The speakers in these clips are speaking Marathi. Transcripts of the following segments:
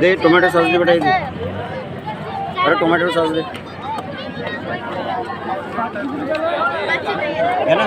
दे टोमॅटो सॉस दे बेटा अरे टोमॅटो सॉस दे. ना.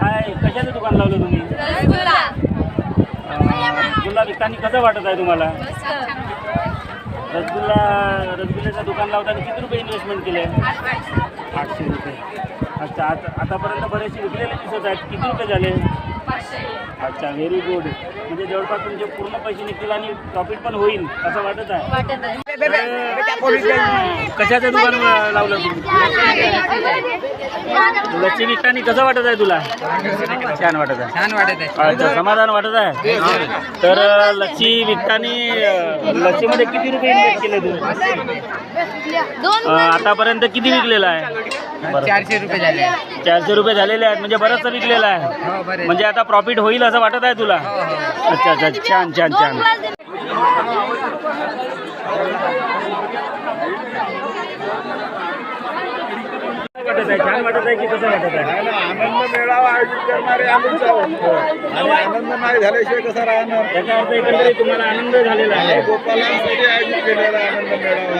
काय कशाचं दुकान लावलं तुम्ही? रसगुल्ला. विकताना कसं वाटत आहे तुम्हाला? रसगुल्ला रसगुल्ल्याचं दुकान लावताना किती रुपये इन्व्हेस्टमेंट केले? आठशे रुपये. अच्छा आता आतापर्यंत बरेचसे विकलेले दिसत आहेत. किती रुपये झाले? अच्छा व्हेरी गुड म्हणजे जवळपास तुमचे पूर्ण पैसे निघतील आणि प्रॉफिट पण होईल असं वाटत आहे. कशाचं दुकान लावलं तुम्ही लस्सी विकताना कसं वाटत आहे तुला? छान वाटत आहे. छान वाटत आहे. अच्छा समाधान वाटत आहे? तर लस्सी विकताना लस्सीमध्ये किती रुपये इन्व्हेस्ट केले तू? अ, आतापर्यंत किती विकलेला आहे? बरं. चारशे रुपये झाले चारशे रुपये झालेले आहेत. म्हणजे बरंचसं विकलेलं आहे. हो बरे म्हणजे आता प्रॉफिट होईल असं वाटत आहे तुला? अच्छा अच्छा छान छान छान. वाटत आहे? छान वाटत आहे की कसं वाटत आहे? आनंद मेळावा आयोजित करणारे आम्हीच आहोत आणि आनंद नाही झाल्याशिवाय कसा राहणार? याचा अर्थ एकंदरीत तुम्हाला आनंद झालेला आहे. गोपालांसाठी आयोजित केलेला आनंद मेळावा.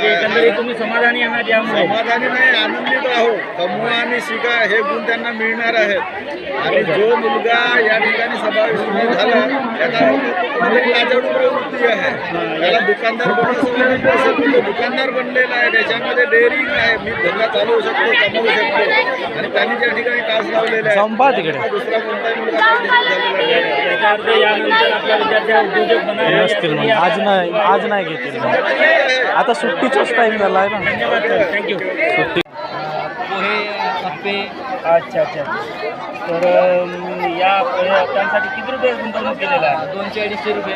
तुम्ही समाधानी आहात यामुळे. समाधानी नाही आनंदित आहोत. कमवा आणि शिका हे गुण त्यांना मिळणार आहेत. आणि जो मुलगा या ठिकाणी समावेश झाला त्याला म्हणजे लाजाळू प्रवृत्ती आहे. त्याला दुकानदार बनवण्यासाठी पैसे तो दुकानदार बनलेला आहे. त्याच्यामध्ये डेअरिंग आहे. मी धंदा चालवू शकतो कमवू शकतो. आणि त्यांनी ज्या ठिकाणी टास लावलेले आहे दुसरा कोणताही मुलगा आज नाही आज नाही घेतील. आता सुट्टीचाच टाइम झाला आहे ना धन्यवाद सर. थँक्यू पोहे अप्पे अच्छा अच्छा. तर अम, या या- त्यांसाठी किती रुपये गुंतवणूक केलेला आहे? दोनशे अडीचशे रुपये.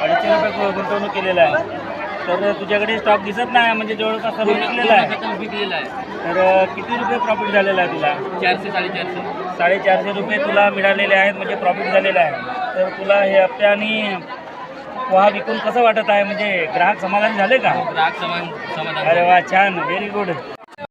अडीचशे रुपये गु- गुंतवणूक केलेला आहे. तर तुझ्याकडे स्टॉक दिसत नाही म्हणजे जवळपास सर्व विकलेला आहे. खतम विकलेला आहे. तर अ, किती रुपये प्रॉफिट झालेला आहे तुला? चारशे साडेचारशे. साडेचारशे रुपये तुला मिळालेले आहेत म्हणजे प्रॉफिट झालेलं आहे. तर तुला हे हप्ते आणि पोहा विकून कसं वाटत आहे? म्हणजे ग्राहक समाधानी झाले का? ग्राहक समान समाधान अरे वा छान. Very good